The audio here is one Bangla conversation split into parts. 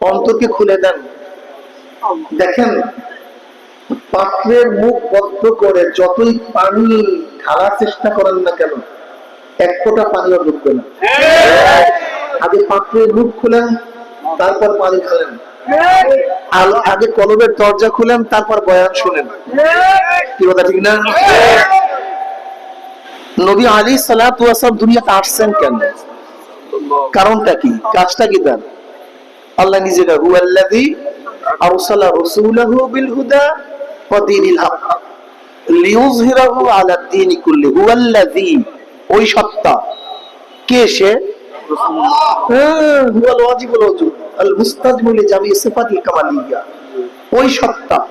অন্তরকে খুলে দেন। দেখেন, পাত্রের মুখ বদ্ধ করে যতই পানি ঢালার চেষ্টা করেন না কেন, এক ফোঁটা পানিও ঢুকবে না। আগে পাত্রের মুখ খুলেন, তারপর পানি খালেন আগে কলবের দরজা খুলেন, তারপর বয়ান শুনেন। কি কথা, ঠিক না? নবী আলী সালাম দুনিয়াতে আসছেন কেন? কারণটা কি? কাজটা কি তার? আল্লাহ নিজে হুয়াল্লাযী আরসালা বিল হুদা ওয়া হক আলা কুল্লি ওই সত্তা। কে সে? হ্যাঁ, হুয়াল ওয়াজিবুল আল মুস্তাজমু লিজামি সিফাতিল কামালিয়া। ওই সত্তা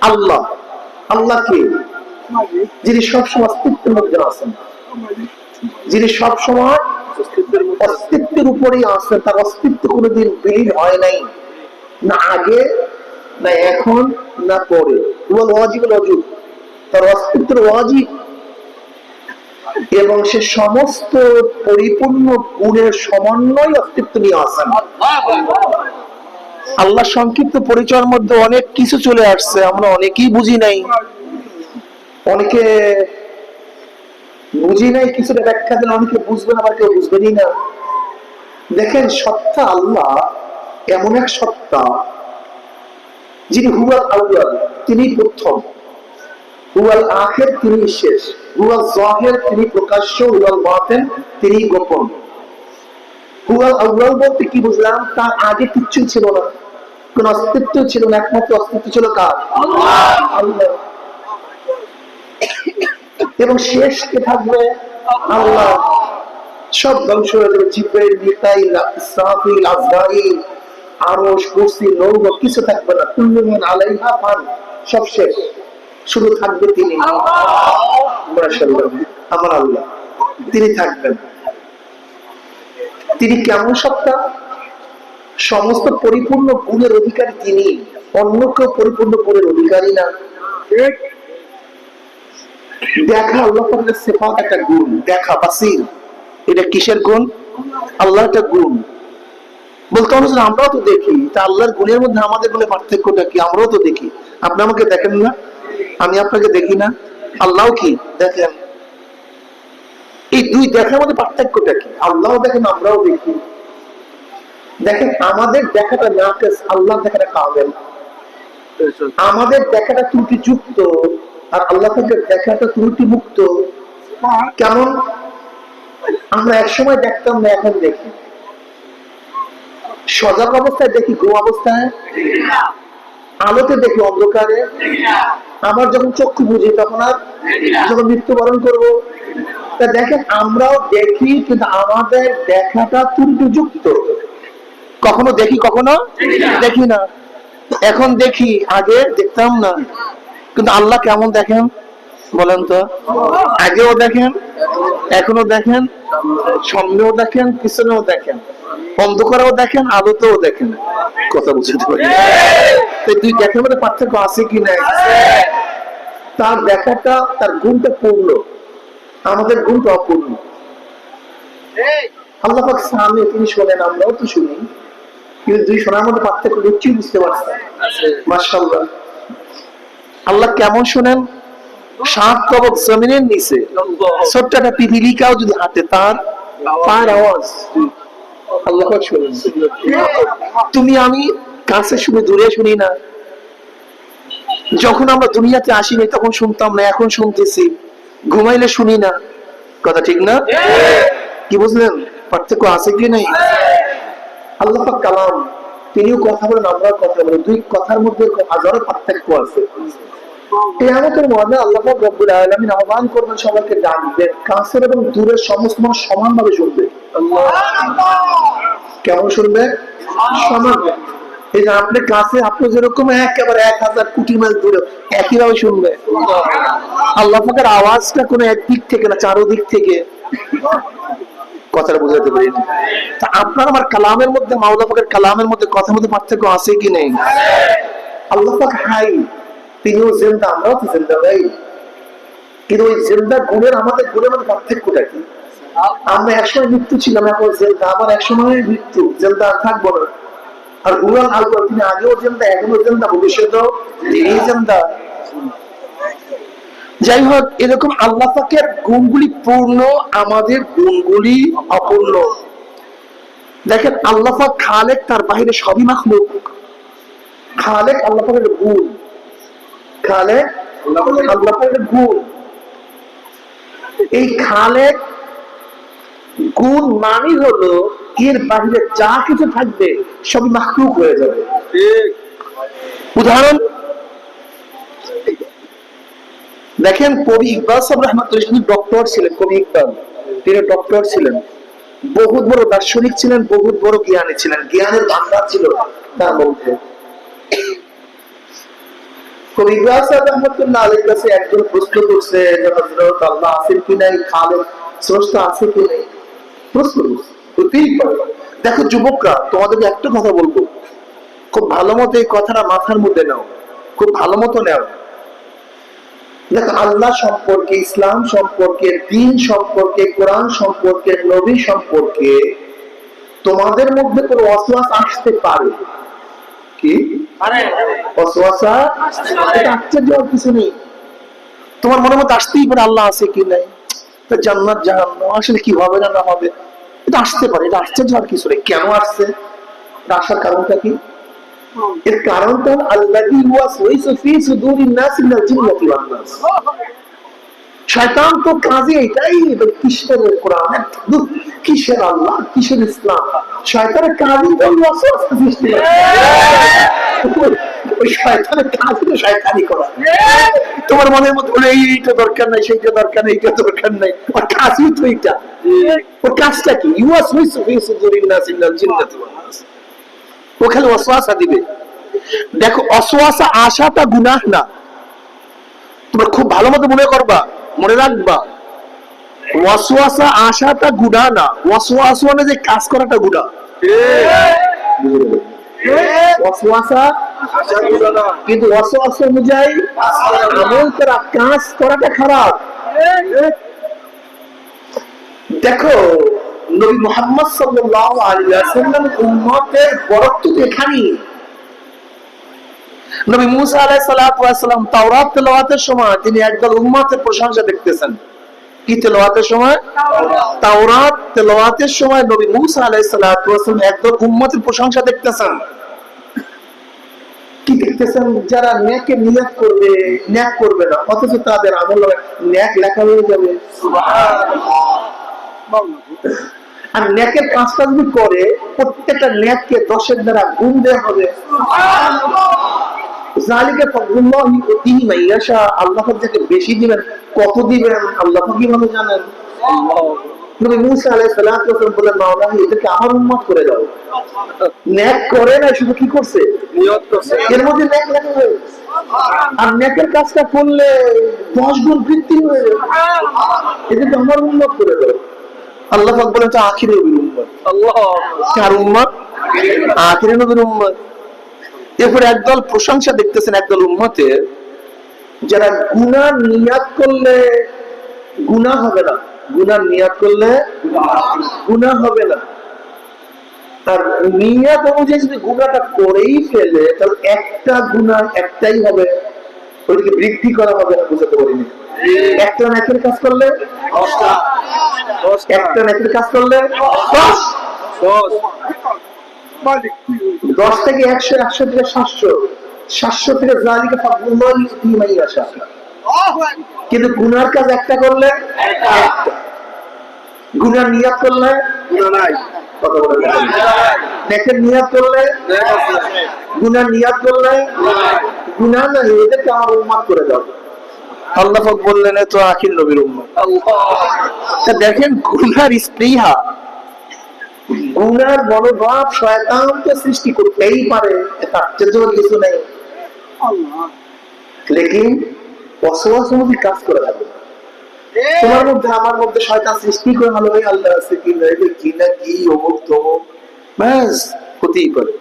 আল্লাহ। আল্লাহ কে? যিনি সবসময় অস্তিত্বের মধ্যে আছেন। যিনি সবসময় অস্তিত্বের উপরেই আছেন তার অস্তিত্ব কোনোদিন বিলীন হয় নাই। না আগে, না এখন, না পরে। হুয়াল ওয়াজিবুল ওজুদ তার অস্তিত্বের ওয়াজিব। এবং সে সমস্ত পরিপূর্ণ গুণের সমন্বয় অস্তিত্ব নিয়ে আসেন আল্লাহ সংক্ষিপ্ত পরিচয়ের মধ্যে অনেক কিছু চলে আসছে, আমরা অনেকেই বুঝি নাই। অনেকে বুঝি নাই, কিছুটা ব্যাখ্যা দিলে অনেকে বুঝবেন আবার কেউ বুঝবেনই না। দেখেন, সত্তা আল্লাহ এমন এক সত্তা যিনি হুয়াল আউয়াল, তিনি প্রথম। হুয়াল আখের, তিনি শেষ। হুয়াল জাহের, তিনি প্রকাশ্য। হুয়াল বাতেন, তিনি গোপন। হুয়াল আউয়াল বলতে কি বুঝলাম? তার আগে কিচ্ছু ছিল না। কোন অস্তিত্ব ছিল না, একমাত্র অস্তিত্ব ছিল কার? আল্লাহ। এবং শেষ কে থাকবে আল্লাহ। সব ধ্বংস হয়ে যাবে। জিব্রাইল, মিকাইল, ইসরাফিল, আজরাইল আরশ কুরসি লৌহ কিছু থাকবে না। কুল্লুমান আলাইহা ফান। সব শেষ। শুধু থাকবে তিনি। আমার আল্লাহ। তিনি থাকবেন। তিনি কেমন সত্তা? সমস্ত পরিপূর্ণ গুণের অধিকারী তিনি। অন্য কেউ পরিপূর্ণ গুণের অধিকারী না। দেখা, আল্লাহ সিফাত একটা গুণ। দেখা, বাসির। এটা কিসের গুণ? আল্লাহ একটা গুণ। বলতে হবে আমরাও তো দেখি। তা আল্লাহর গুণের মধ্যে আমাদের গুণে পার্থক্যটা কি? আমরাও তো দেখি। আপনি আমাকে দেখেন না? আমি আপনাকে দেখি না? আল্লাহ কি? দেখেন। এই দুই দেখার মধ্যে পার্থক্যটা কি? আল্লাহ দেখেন, আমরাও দেখি। দেখেন, আমাদের দেখাটা না আল্লাহ দেখাটা কামেল। আমাদের দেখাটা ত্রুটি যুক্ত আর আল্লাহ পাকের দেখাটা ত্রুটি মুক্ত কেমন? আমরা একসময় দেখতাম না, এখন দেখি। সজাগ অবস্থায় দেখি, ঘুম অবস্থায়? আলোতে দেখি অন্ধকারে। আমার যখন চক্ষু বুঝি, তখন আর যখন মৃত্যুবরণ করব। তা দেখেন, আমরাও দেখি, কিন্তু আমাদের দেখাটা ত্রুটিযুক্ত। কখনো দেখি কখনো দেখি না। এখন দেখি, আগে দেখতাম না। কিন্তু আল্লাহ কেমন দেখেন? বলেন তো। আগেও দেখেন, এখনও দেখেন, সামনেও দেখেন, পিছনেও দেখেন। অন্ধকারেও দেখেন, আলোতেও দেখেন। কথা বুঝতে পারি তো দুই দেখার মধ্যে পার্থক্য আছে কি নাই? তার দেখাটা, তার গুণটা পূর্ণ। আমাদের গুণটা অপূর্ণ। আল্লাহ পাক সামনে তিনি শোনেন, আমরাও তো শুনি। কিন্তু দুই শোনার মধ্যে পার্থক্য নিশ্চয়ই বুঝতে পারছেন। মাশাআল্লাহ। আল্লাহ কেমন শোনেন? সাত কবক জমিনের নিচে। ছোট্ট একটা পিপিলিকাও যদি হাঁটে তার পায়ের আওয়াজ। আল্লাহ তুমি আমি কাছে শুনে দূরে শুনি না। যখন আমরা দুনিয়াতে আসিনি তখন শুনতাম না, এখন শুনতেছি। ঘুমাইলে শুনি না। কথা ঠিক না? কি বুঝলেন? পার্থক্য আছে কি নাই? আল্লাহ কালাম। তিনিও কথা বলেন, আমরাও কথা বলেন। দুই কথার মধ্যে হাজারো পার্থক্য আছে। কেয়ামতের মধ্যে আল্লাহ রব্বুল আলামিন আহ্বান করবেন সবাইকে ডাকবেন কাছের এবং দূরের সমস্ত মানুষ সমানভাবে শুনবে। কেমন শুনবে? সমান এই যে আপনি কাছে আপনি যেরকম একেবারে এক হাজার কোটি মাইল দূরে একইভাবে শুনবে। আল্লাহ পাকের আওয়াজটা কোনো একদিক থেকে না চারোদিক থেকে। কথাটা বুঝাতে পারি না। তা আপনার আমার কালামের মধ্যে মাওলা পাকের কালামের মধ্যে কথার মধ্যে পার্থক্য আছে কি নেই? আল্লাহ পাক হাই। তিনিও জিন্দা, আমরাও তো জিন্দা ভাই। কিন্তু ওই জিন্দা গুণের আমাদের গুণের মধ্যে পার্থক্যটা কি? আমরা একসময় মৃত্যু ছিলাম, এখন জিন্দা আবার একসময় মৃত্যু, জিন্দা আর থাকব না। আর আল তিনি আগেও এখনও তিনি যাই হোক, এরকম আল্লাহ পাকের গুণগুলি পূর্ণ, আমাদের গুণগুলি অপূর্ণ। দেখেন, আল্লাহ পাক খালেক তার বাইরে সবই মাখলুক। খালেক আল্লাহ পাকের গুণ। খালেক গুণ এই খালেক গুণ মানে হলো এর বাইরে যা কিছু থাকবে মাখলুক হয়ে যাবে। উদাহরণ দেখেন কবি ইকবাল সাহেব রহমতুল্লাহ তিনি ডক্টর ছিলেন কবি ইকবাল। তিনি ডক্টর ছিলেন। বহুত বড় দার্শনিক ছিলেন বহুত বড় জ্ঞানী ছিলেন। জ্ঞানের ভান্ডার ছিল তার মধ্যে। আল্লাহ দেখো যুবকরা তোমাদেরকে একটা কথা বলব। খুব ভালো মতো এই কথাটা মাথার মধ্যে নাও। খুব ভালো মতো নেও। দেখো, আল্লাহ সম্পর্কে, ইসলাম সম্পর্কে, দিন সম্পর্কে, কোরআন সম্পর্কে, নবী সম্পর্কে তোমাদের মধ্যে কোনো অসওয়াস আসতে পারে এটা আশ্চর্য কিছু নেই। তোমার মনে মতো আসতেই পারে আল্লাহ আছে কি নাই? তা জান্নাত জাহান্নাম আসলে কি হবে না না হবে? এটা আসতে পারে এটা আশ্চর্য আর কিছু নেই। কেন আসছে? আসার কারণটা কি? এর কারণটা আল্লাহি ওয়াসওয়াসু ফি সুদুরিন নাস মিনাল জিন্নাতি ওয়ান নাস। শয়তান তো কাজে এটাই এটা কিসের কোরআন কিসের আল্লাহ কিসের ইসলাম শয়তানের কাজই তো সৃষ্টি তোমার কাজই তো এইটা কি দিবে দেখো অসওয়াসা আসাটা গুনাহ না তোমরা খুব ভালো মতো মনে করবা মনে রাখবা, ওয়াসওয়াসা আসাটা গুনাহ না। ওয়াসওয়াস মানে যে কাজ করাটা ওয়াসওয়াসা কিন্তু অনুযায়ী আমল করা, কাজ করাটা খারাপ। দেখো, নবী মোহাম্মদ সাল্লাল্লাহু আলাইহি ওয়াসাল্লাম উম্মতের বরত্ব নবী মুসা সালাতু সালাম তাওরাত তেলাওয়াতের সময় তিনি একদল উম্মতের প্রশংসা দেখতেছেন। কি তেলাওয়াতের সময়? তাওরাত তেলাওয়াতের সময় নবী মুসা সালাতু সালাম একদল উম্মতের প্রশংসা দেখতেছেন। কি দেখতেছেন? যারা ন্যাকে করবে, ন্যাক করবে না, অথচ তাদের আমল ন্যাক লেখা হয়ে যাবে। আর ন্যাকের কাজটা যদি করে, প্রত্যেকটা ন্যাককে দশের দ্বারা গুণ দেওয়া হবে। জালিকে ফজলুল্লাহি ইউতিহি মান ইয়াশা আল্লাহ যাকে বেশি দিবেন কত দিবেন আল্লাহ কীভাবে জানেন? নবী মুসা আলাইহিস সালাতু ওয়াসালাম বললেন মাওলা এদেরকে আমার উম্মত করে দাও। ন্যাক করে না শুধু কি করছে? নিয়ত করছে। এর মধ্যে ন্যাক লেখা হয়ে আর ন্যাকের কাজটা করলে দশ গুণ বৃদ্ধি হয়ে যাবে। এদেরকে আমার করে দাও। আল্লাহ পাক বলেন তো আখিরে নবীর উম্মত। আল্লাহ কার উম্মত? আখিরে নবীর উম্মত। এরপরে একদল প্রশংসা দেখতেছেন একদল উম্মতের যারা গুনাহ নিয়াত করলে গুনাহ হবে না। গুনাহ নিয়াত করলে গুনাহ হবে না। আর নিয়াত অনুযায়ী যদি গুনাহটা করেই ফেলে তাহলে একটা গুনাহ একটাই হবে। ওইদিকে বৃদ্ধি করা হবে না বুঝতে পারিনি। একটা নাকের কাজ করলে? একটা নাকের কাজ করলে? দশ। দশ। দশ থেকে একশো একশো থেকে সাতশো সাতশো থেকে কিন্তু গুনার কাজ একটা করলে, গুনার নিয়াত করলে, কথা নিয়াত করলে, গুনার নিয়াত করলে গুনাহ নাই এদেরকে আমার উম্মাত করে দাও। আল্লাহ বললেন তো আখির নবীর উম্মত দেখেন, গুনার স্পৃহা গুনার মনোভাব শয়তান তো সৃষ্টি করতেই পারে এটা আশ্চর্য কিছু নেই। লেকিন অসওয়াস অনুযায়ী কাজ করে যাবে তোমার মধ্যে আমার মধ্যে শয়তান সৃষ্টি করে ভালো ভাই আল্লাহ আছে কি না এটা কি না কি অমুক তমুক। ব্যাস হতেই পারে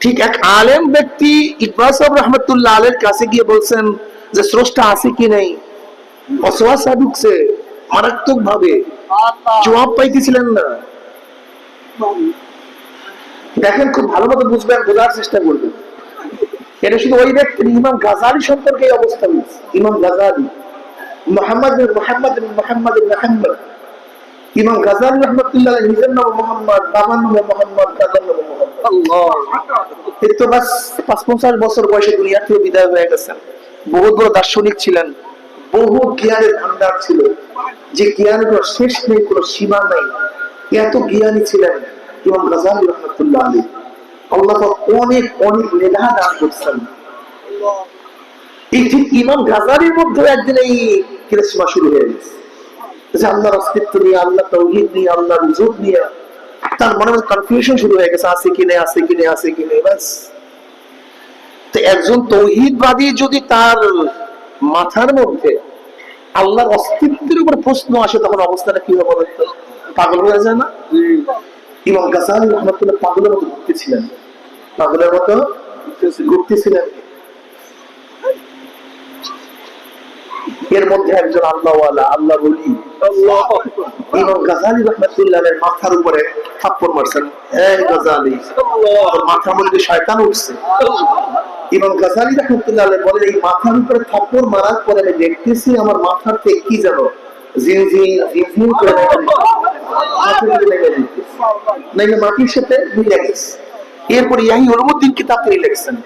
ঠিক এক আলেম ব্যক্তি ইকবাল সাহেব রহমতুল্লাহ আলের কাছে গিয়ে বলছেন যে স্রষ্টা আছে কি নেই? অসওয়াসা ঢুকছে মারাত্মক ভাবে জবাব পাইতেছিলেন না। দেখেন, খুব ভালো মতো বুঝবেন, বোঝার চেষ্টা করবেন। এটা শুধু ওই ব্যক্তির, ইমাম গাজালি সম্পর্কে এই অবস্থা হয়েছে। ইমাম গাজালি, মোহাম্মদ মোহাম্মদ মোহাম্মদ মোহাম্মদ ইমাম গাজালি রহমতুল্লাহ নিজের মোহাম্মদ, বাবার মোহাম্মদ নাম মোহাম্মদ। এই তো বাস পাঁচ পঞ্চাশ বছর বয়সে দুনিয়া থেকে বিদায় হয়ে গেছেন। বহুত বড় দার্শনিক ছিলেন। বহু জ্ঞানের ভান্ডার ছিল। যে জ্ঞানের কোনো শেষ নেই, কোনো সীমা নাই। এত জ্ঞানী ছিলেন ইমাম গাজালি রহমতুল্লাহ আলী আল্লাহ অনেক অনেক মেধা দান করছেন। এই ঠিক ইমাম গাজালির মধ্যে একদিন এই কিরেসমা শুরু হয়ে গেছে। যে আল্লাহর অস্তিত্ব নিয়ে আল্লাহ তৌহিদ নিয়ে, আল্লাহর নিয়ে তার মনে মনে কনফিউশন শুরু হয়ে গেছে, আছে কি নেই, আছে কি নেই, আছে কি নেই, ব্যাস। তো একজন তৌহিদবাদী যদি তার মাথার মধ্যে আল্লাহর অস্তিত্বের উপর প্রশ্ন আসে, তখন অবস্থাটা কি হবে বলেন তো? পাগল হয়ে যায় না? ইমাম গাজালি রহমতুল্লাহ পাগলের মতো ঘুরতেছিলেন। পাগলের মতো ঘুরতেছিলেন। এর মধ্যে একজন আল্লাহওয়ালা আল্লাহ বলি ইমাম গাজালি রহমতুল্লাহের মাথার উপরে থাপ্পড় মারছেন। এই গাজালি মাথার মধ্যে শয়তান উঠছে। ইমাম গাজালি রহমতুল্লাহ এই মাথার উপরে থাপ্পড় মারার পরে আমি দেখতেছি আমার মাথার থেকে কি যেন ঝিনঝিন ঝিনঝিন করে মাটির সাথে মিলে গেছে। এরপর ইয়াহি লিখছেন?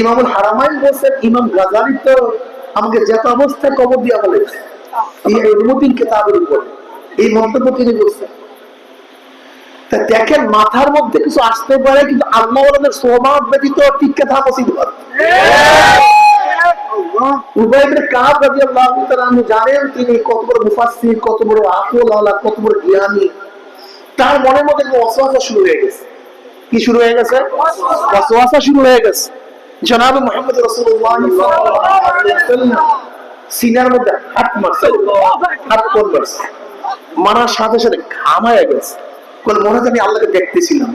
ইমামুল হারামাইন বলছেন, ইমাম গাজালি তো আমাকে যত অবস্থায় কবর দিয়া বলেছে। এই উলুমুদ্দিন কিতাবের এই মন্তব্য তিনি বলছেন। তা দেখেন, মাথার মধ্যে কিছু আসতে পারে, কিন্তু আল্লাহ স্বভাব ব্যতীত টিকে থাকা উচিত রাদিয়াল্লাহু তাআলা আনহু জানেন তিনি কত বড় কত বড় আকল আলা কত বড় জ্ঞানী। তার মনের মধ্যে ওয়াসওয়াসা শুরু হয়ে গেছে। কি শুরু হয়ে গেছে? ওয়াসওয়াসা শুরু হয়ে গেছে। জনাব মুহাম্মদ সিনার মধ্যে মারছে। মারার সাথে সাথে ঘামায় গেছে। মনে হয় আমি আল্লাহকে দেখতেছিলাম।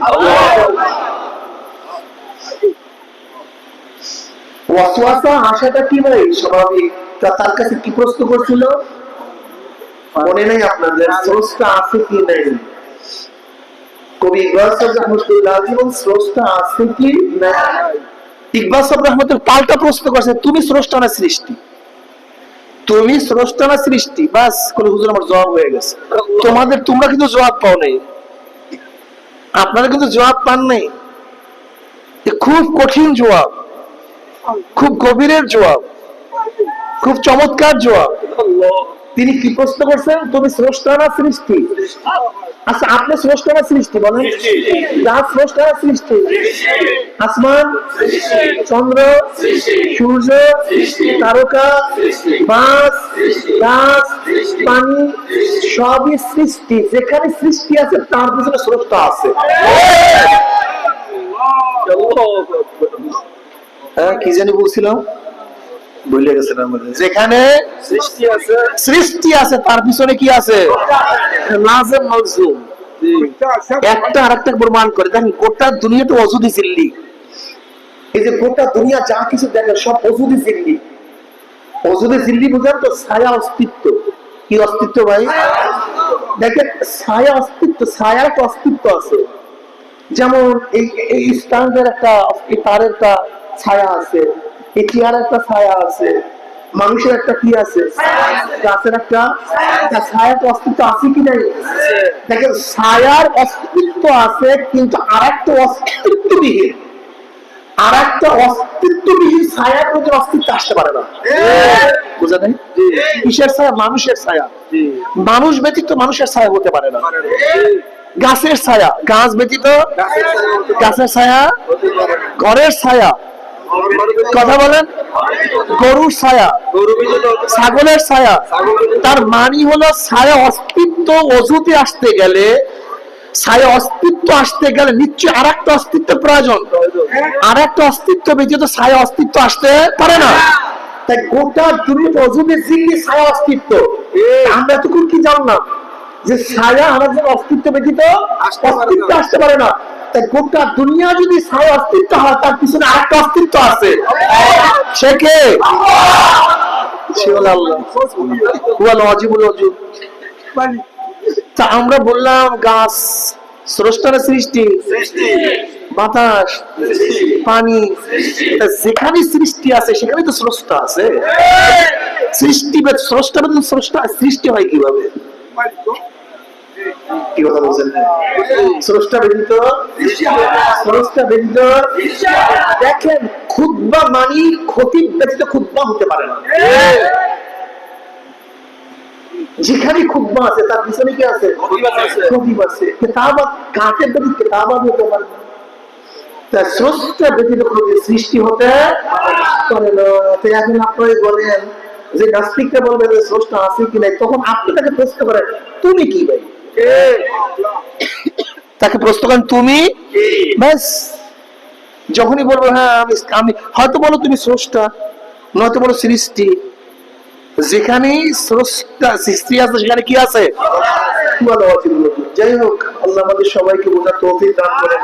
ওয়াসওয়াসা আশাটা কি ভাই? স্বাভাবিক তা তার কাছে কি প্রশ্ন করছিল? মনে নেই আপনাদের, স্রষ্টা আছে কি নেই? কবি ইকবাল সাহেব রহমতুল্লাহ আছে কি নাই? ইকবাল সাহেব পাল্টা প্রশ্ন করছে, তুমি স্রষ্টা না সৃষ্টি? তুমি স্রষ্টা না সৃষ্টি? বাস কোন হুজুর আমার জবাব হয়ে গেছে। তোমাদের, তোমরা কিন্তু জবাব পাও নাই। আপনারা কিন্তু জবাব পান নাই। খুব কঠিন জবাব। খুব গভীরের জবাব। খুব চমৎকার জবাব। তিনি কি প্রশ্ন করছেন? তুমি স্রষ্টা না সৃষ্টি? আচ্ছা আপনি স্রষ্টা না সৃষ্টি বলেন। যা স্রষ্টা না সৃষ্টি? আসমান চন্দ্র সূর্য তারকা বাস গাছ পানি সবই সৃষ্টি। যেখানে সৃষ্টি আছে তার পিছনে স্রষ্টা আছে। হ্যাঁ কি জানি বলছিলাম? ভুলে গেছেন আমাদের যেখানে সৃষ্টি আছে সৃষ্টি আছে তার পিছনে কি আছে? লাজেম মলজুম একটা আরেকটা প্রমাণ করে দেখেন গোটা দুনিয়াটা অজুদি জিল্লি এই যে গোটা দুনিয়া যা কিছু দেখে সব অজুদি জিল্লি অজুদি জিল্লি তো ছায়া অস্তিত্ব। কি অস্তিত্ব ভাই? দেখেন ছায়া অস্তিত্ব ছায়ার একটা অস্তিত্ব আছে। যেমন এই এই স্ট্যান্ডের একটা তারের একটা ছায়া আছে। এই একটা ছায়া আছে। মানুষের একটা কি আছে? গাছের একটা ছায়ার অস্তিত্ব আছে কি নাই? দেখেন, ছায়ার অস্তিত্ব আছে, কিন্তু আর একটা অস্তিত্ববিহীন। আর একটা অস্তিত্ববিহীন ছায়ার মধ্যে অস্তিত্ব আসতে পারে না। বুঝা নাই? কিসের ছায়া? মানুষের ছায়া। মানুষ ব্যতীত মানুষের ছায়া হতে পারে না। গাছের ছায়া। গাছ ব্যতীত গাছের ছায়া। ঘরের ছায়া। কথা বলেন? গরুর ছায়া ছাগলের ছায়া। তার মানি হলো ছায়া অস্তিত্ব অজুতে আসতে গেলে ছায়া অস্তিত্ব আসতে গেলে নিশ্চয় আর একটা অস্তিত্ব প্রয়োজন। আর একটা অস্তিত্ব ব্যতীত ছায়া অস্তিত্ব আসতে পারে না। তাই গোটা দুনিয়াতে জিল্লি ছায়া অস্তিত্ব। আমরা এতক্ষণ কি জানলাম? যে ছায়া আমাদের অস্তিত্ব ব্যতীত অস্তিত্ব আসতে পারে না। গোটা দুনিয়া যদি ছায়া অস্তিত্ব হয়, তার পিছনে আরেকটা অস্তিত্ব আছে। সে কে? আমরা বললাম গাছ স্রষ্টা না সৃষ্টি, বাতাস, পানি যেখানে সৃষ্টি আছে, সেখানে তো স্রষ্টা আছে। সৃষ্টি স্রষ্টা স্রষ্টা সৃষ্টি হয় কীভাবে? কি কথা বলছেন? স্রষ্টা ব্যতীত স্রষ্টা ব্যতীত, দেখেন মানি ক্ষতি ব্যতীত হতে পারে না। যেখানে খুদ্া আছে, তার পিছনে কি আছে? খতিব আছে। কাতে ব্যতীত কেতাব হতে পারে না স্রষ্টা ব্যতীত কোনো সৃষ্টি হতে পারে না। তো এখন আপনারা বলেন, যে নাস্তিকরা বলবে যে স্রষ্টা আছে কি নাই, তখন আপনি তাকে প্রশ্ন করেন, তুমি কি ভাই? তাকে প্রশ্ন করেন তুমি? ব্যাস। যখনই বলব হ্যাঁ আমি আমি হয়তো বলো তুমি স্রষ্টা নয়তো বলো সৃষ্টি। যেখানে স্রষ্টা সৃষ্টি আছে সেখানে কি আছে? যাই হোক আল্লাহ আমাদের সবাইকে বোঝা তৌফিক দান করেন।